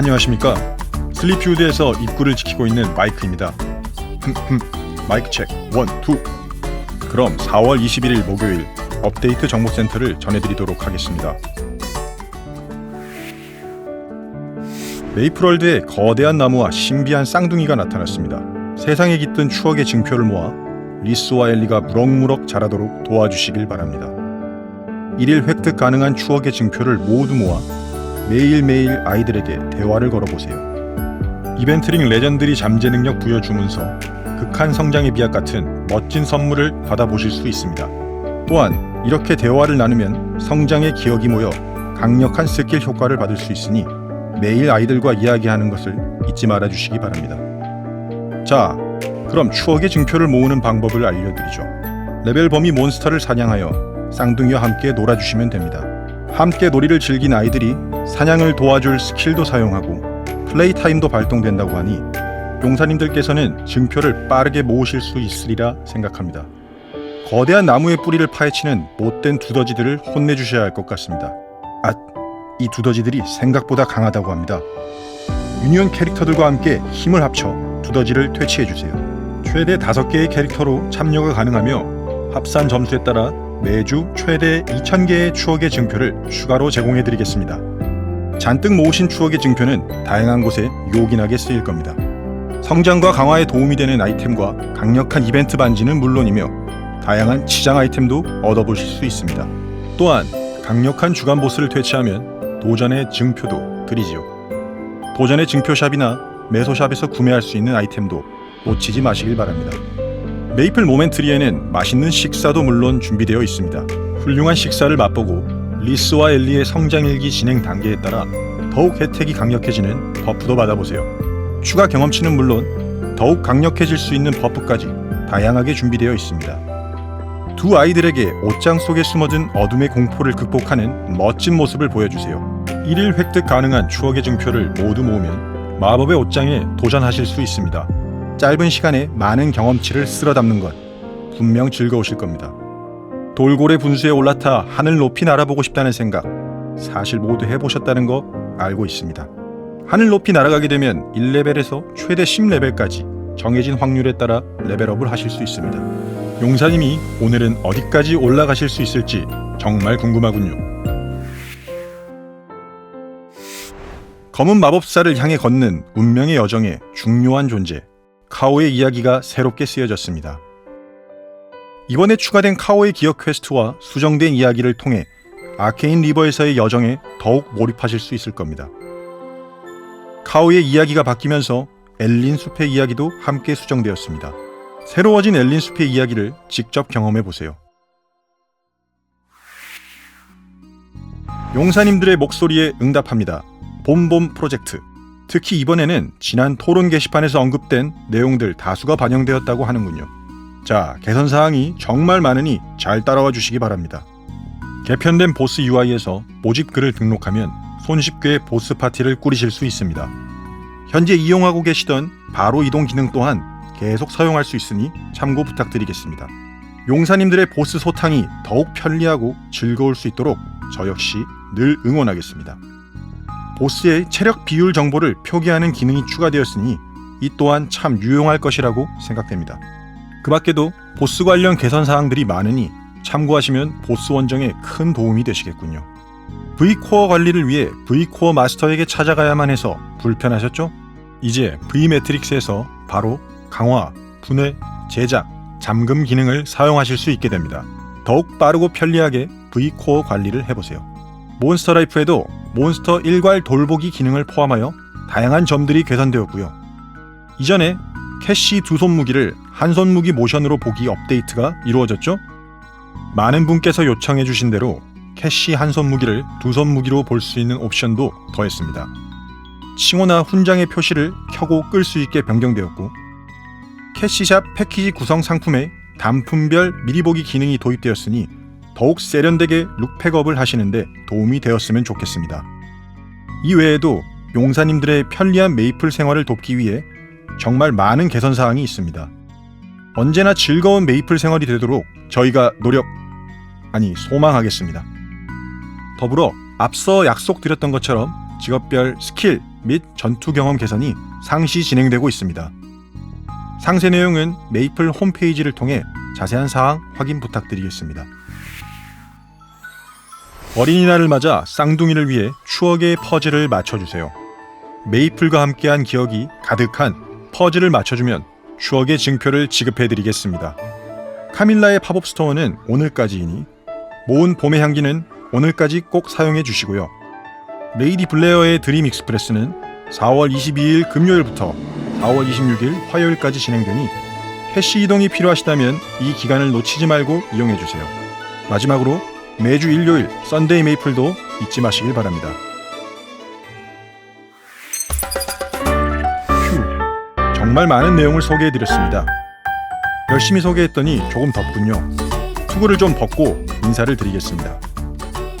안녕하십니까? 슬리피우드에서 입구를 지키고 있는 마이크입니다. 마이크 체크. 원, 투. 그럼 4월 21일 목요일 업데이트 정보센터를 전해드리도록 하겠습니다. 메이플월드에 거대한 나무와 신비한 쌍둥이가 나타났습니다. 세상에 깃든 추억의 증표를 모아 리스와 엘리가 무럭무럭 자라도록 도와주시길 바랍니다. 1일 획득 가능한 추억의 증표를 모두 모아 매일매일 아이들에게 대화를 걸어보세요. 이벤트링 레전드리 잠재 능력 부여 주문서, 극한 성장의 비약 같은 멋진 선물을 받아보실 수 있습니다. 또한 이렇게 대화를 나누면 성장의 기억이 모여 강력한 스킬 효과를 받을 수 있으니 매일 아이들과 이야기하는 것을 잊지 말아 주시기 바랍니다. 자, 그럼 추억의 증표를 모으는 방법을 알려드리죠. 레벨 범위 몬스터를 사냥하여 쌍둥이와 함께 놀아주시면 됩니다. 함께 놀이를 즐긴 아이들이 사냥을 도와줄 스킬도 사용하고 플레이 타임도 발동된다고 하니 용사님들께서는 증표를 빠르게 모으실 수 있으리라 생각합니다. 거대한 나무의 뿌리를 파헤치는 못된 두더지들을 혼내주셔야 할 것 같습니다. 아, 이 두더지들이 생각보다 강하다고 합니다. 유니온 캐릭터들과 함께 힘을 합쳐 두더지를 퇴치해주세요. 최대 5개의 캐릭터로 참여가 가능하며 합산 점수에 따라 매주 최대 2,000개의 추억의 증표를 추가로 제공해 드리겠습니다. 잔뜩 모으신 추억의 증표는 다양한 곳에 요긴하게 쓰일 겁니다. 성장과 강화에 도움이 되는 아이템과 강력한 이벤트 반지는 물론이며 다양한 치장 아이템도 얻어보실 수 있습니다. 또한 강력한 주간 보스를 퇴치하면 도전의 증표도 드리지요. 도전의 증표샵이나 매소샵에서 구매할 수 있는 아이템도 놓치지 마시길 바랍니다. 메이플 모멘트리에는 맛있는 식사도 물론 준비되어 있습니다. 훌륭한 식사를 맛보고 리스와 엘리의 성장일기 진행 단계에 따라 더욱 혜택이 강력해지는 버프도 받아보세요. 추가 경험치는 물론 더욱 강력해질 수 있는 버프까지 다양하게 준비되어 있습니다. 두 아이들에게 옷장 속에 숨어든 어둠의 공포를 극복하는 멋진 모습을 보여주세요. 1일 획득 가능한 추억의 증표를 모두 모으면 마법의 옷장에 도전하실 수 있습니다. 짧은 시간에 많은 경험치를 쓸어 담는 것 분명 즐거우실 겁니다. 돌고래 분수에 올라타 하늘 높이 날아보고 싶다는 생각 사실 모두 해보셨다는 거 알고 있습니다. 하늘 높이 날아가게 되면 1레벨에서 최대 10레벨까지 정해진 확률에 따라 레벨업을 하실 수 있습니다. 용사님이 오늘은 어디까지 올라가실 수 있을지 정말 궁금하군요. 검은 마법사를 향해 걷는 운명의 여정의 중요한 존재 카오의 이야기가 새롭게 쓰여졌습니다. 이번에 추가된 카오의 기억 퀘스트와 수정된 이야기를 통해 아케인 리버에서의 여정에 더욱 몰입하실 수 있을 겁니다. 카오의 이야기가 바뀌면서 엘린 숲의 이야기도 함께 수정되었습니다. 새로워진 엘린 숲의 이야기를 직접 경험해 보세요. 용사님들의 목소리에 응답합니다. 봄봄 프로젝트. 특히 이번에는 지난 토론 게시판에서 언급된 내용들 다수가 반영되었다고 하는군요. 자, 개선 사항이 정말 많으니 잘 따라와 주시기 바랍니다. 개편된 보스 UI에서 모집 글을 등록하면 손쉽게 보스 파티를 꾸리실 수 있습니다. 현재 이용하고 계시던 바로 이동 기능 또한 계속 사용할 수 있으니 참고 부탁드리겠습니다. 용사님들의 보스 소탕이 더욱 편리하고 즐거울 수 있도록 저 역시 늘 응원하겠습니다. 보스의 체력 비율 정보를 표기하는 기능이 추가되었으니 이 또한 참 유용할 것이라고 생각됩니다. 그 밖에도 보스 관련 개선 사항들이 많으니 참고하시면 보스 원정에 큰 도움이 되시겠군요. V코어 관리를 위해 V코어 마스터에게 찾아가야만 해서 불편하셨죠? 이제 V매트릭스에서 바로 강화, 분해, 제작, 잠금 기능을 사용하실 수 있게 됩니다. 더욱 빠르고 편리하게 V코어 관리를 해보세요. 몬스터 라이프에도 몬스터 일괄 돌보기 기능을 포함하여 다양한 점들이 개선되었고요. 이전에 캐시 두 손 무기를 한 손 무기 모션으로 보기 업데이트가 이루어졌죠. 많은 분께서 요청해 주신 대로 캐시 한 손 무기를 두 손 무기로 볼 수 있는 옵션도 더했습니다. 칭호나 훈장의 표시를 켜고 끌 수 있게 변경되었고 캐시샵 패키지 구성 상품에 단품별 미리 보기 기능이 도입되었으니 더욱 세련되게 룩팩업을 하시는데 도움이 되었으면 좋겠습니다. 이 외에도 용사님들의 편리한 메이플 생활을 돕기 위해 정말 많은 개선 사항이 있습니다. 언제나 즐거운 메이플 생활이 되도록 저희가 노력, 아니 소망하겠습니다. 더불어 앞서 약속드렸던 것처럼 직업별 스킬 및 전투 경험 개선이 상시 진행되고 있습니다. 상세 내용은 메이플 홈페이지를 통해 자세한 사항 확인 부탁드리겠습니다. 어린이날을 맞아 쌍둥이를 위해 추억의 퍼즐을 맞춰주세요. 메이플과 함께한 기억이 가득한 퍼즐을 맞춰주면 추억의 증표를 지급해드리겠습니다. 카밀라의 팝업 스토어는 오늘까지이니 모은 봄의 향기는 오늘까지 꼭 사용해 주시고요. 레이디 블레어의 드림 익스프레스는 4월 22일 금요일부터 4월 26일 화요일까지 진행되니 캐시 이동이 필요하시다면 이 기간을 놓치지 말고 이용해 주세요. 마지막으로 매주 일요일 썬데이 메이플도 잊지 마시길 바랍니다. 휴, 정말 많은 내용을 소개해 드렸습니다. 열심히 소개했더니 조금 덥군요. 투구를 좀 벗고 인사를 드리겠습니다.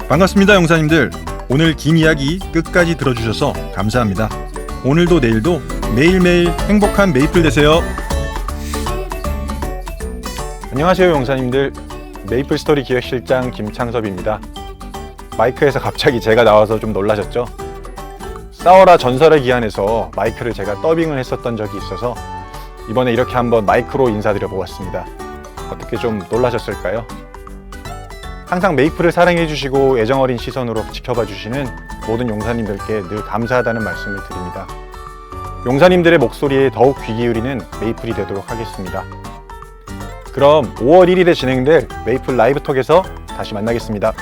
반갑습니다, 영사님들. 오늘 긴 이야기 끝까지 들어주셔서 감사합니다. 오늘도 내일도 매일매일 행복한 메이플 되세요. 안녕하세요, 영사님들. 메이플 스토리 기획실장 김창섭입니다. 마이크에서 갑자기 제가 나와서 좀 놀라셨죠? 싸워라 전설의 기한에서 마이크를 제가 더빙을 했었던 적이 있어서 이번에 이렇게 한번 마이크로 인사드려 보았습니다. 어떻게 좀 놀라셨을까요? 항상 메이플을 사랑해 주시고 애정 어린 시선으로 지켜봐 주시는 모든 용사님들께 늘 감사하다는 말씀을 드립니다. 용사님들의 목소리에 더욱 귀 기울이는 메이플이 되도록 하겠습니다. 그럼 5월 1일에 진행될 메이플 라이브톡에서 다시 만나겠습니다.